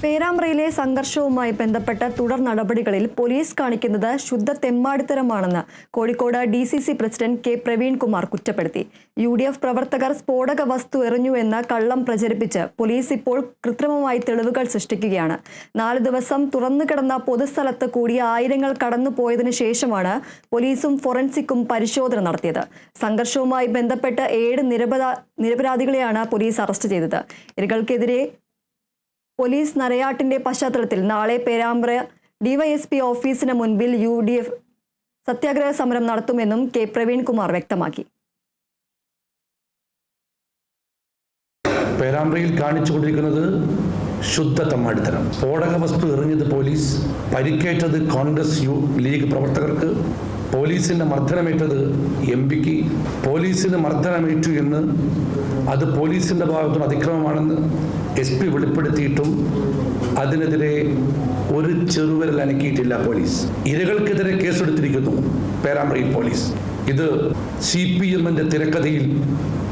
പേരാമ്പ്രയിലെ സംഘർഷവുമായി ബന്ധപ്പെട്ട തുടർ നടപടികളിൽ പോലീസ് കാണിക്കുന്നത് ശുദ്ധ തെമ്മാടിത്തരമാണെന്ന് Kozhikode D C C president K Praveenkumar കുറ്റപ്പെടുത്തി. യു ഡി എഫ് പ്രവർത്തകർ സ്ഫോടക വസ്തു എറിഞ്ഞുവെന്ന കള്ളം പ്രചരിപ്പിച്ച് പോലീസ് ഇപ്പോൾ കൃത്രിമമായി തെളിവുകൾ സൃഷ്ടിക്കുകയാണ്. നാല് ദിവസം തുറന്നു കിടന്ന പൊതുസ്ഥലത്ത് കൂടിയ ആയിരങ്ങൾ കടന്നുപോയതിനു ശേഷമാണ് പോലീസും ഫോറൻസിക്കും പരിശോധന നടത്തിയത്. സംഘർഷവുമായി ബന്ധപ്പെട്ട് ഏഴ് നിരപരാ നിരപരാധികളെയാണ് പോലീസ് അറസ്റ്റ് ചെയ്തത്. ഇരകൾക്കെതിരെ പോലീസ് നരയാട്ടിന്റെ പശ്ചാത്തലത്തിൽ നാളെ പേരാമ്പ്ര ഡിവൈഎസ്പി ഓഫീസിന് മുൻപിൽ യു ഡി എഫ് സത്യാഗ്രഹ സമരം നടത്തുമെന്നും കെ പ്രവീൺകുമാർ വ്യക്തമാക്കി. പേരാമ്പ്രയിൽ കാണിച്ചുകൊണ്ടിരിക്കുന്നത് ശുദ്ധ തമ്മാടിത്തരം. സ്ഫോടക വസ്തു എറിഞ്ഞത് പോലീസ് പരിക്കേറ്റത് കോൺഗ്രസ് യു ലീഗ് പ്രവർത്തകർക്ക് പോലീസിന്റെ മർദ്ദനമേറ്റത് എം പിക്ക്. പോലീസിന് മർദ്ദനമേറ്റു എന്ന് അത് പോലീസിന്റെ ഭാഗത്തുനിന്ന് അതിക്രമമാണെന്ന് എസ് പി വെളിപ്പെടുത്തിയിട്ടും അതിനെതിരെ ഒരു ചെറുവിരൽ അനക്കിയിട്ടില്ല പോലീസ്. ഇരകൾക്കെതിരെ കേസെടുത്തിരിക്കുന്നു പേരാമ്പ്രയിൽ പോലീസ്. ഇത് സി പി എമ്മിന്റെ തിരക്കഥയിൽ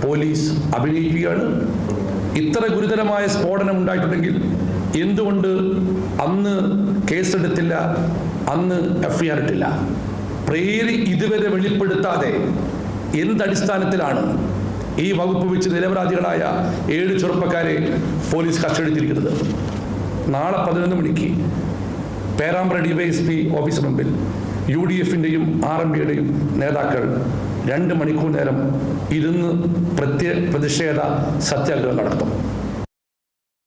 പോലീസ് അഭിനയിക്കുകയാണ്. ഇത്ര ഗുരുതരമായ സ്ഫോടനം ഉണ്ടായിട്ടുണ്ടെങ്കിൽ എന്തുകൊണ്ട് അന്ന് കേസെടുത്തില്ല അന്ന് എഫ്ഐആർ ഇട്ടില്ല? പ്രേരി ഇതുവരെ വെളിപ്പെടുത്താതെ എന്തടിസ്ഥാനത്തിലാണ് ഈ വകുപ്പ് വെച്ച് നിരപരാധികളായ ഏഴ് ചെറുപ്പക്കാരെ പോലീസ് കസ്റ്റഡിയിലിരിക്കുന്നത്? നാളെ പതിനൊന്ന് മണിക്ക് പേരാമ്പ്ര ഡിവൈഎസ്പി ഓഫീസിന് മുമ്പിൽ യു ഡി എഫിന്റെയും ആർ എം പിയുടെയും നേതാക്കൾ രണ്ട് മണിക്കൂർ നേരം ഇരുന്ന് പ്രത്യേക പ്രതിഷേധ സത്യാഗ്രഹം നടത്തും.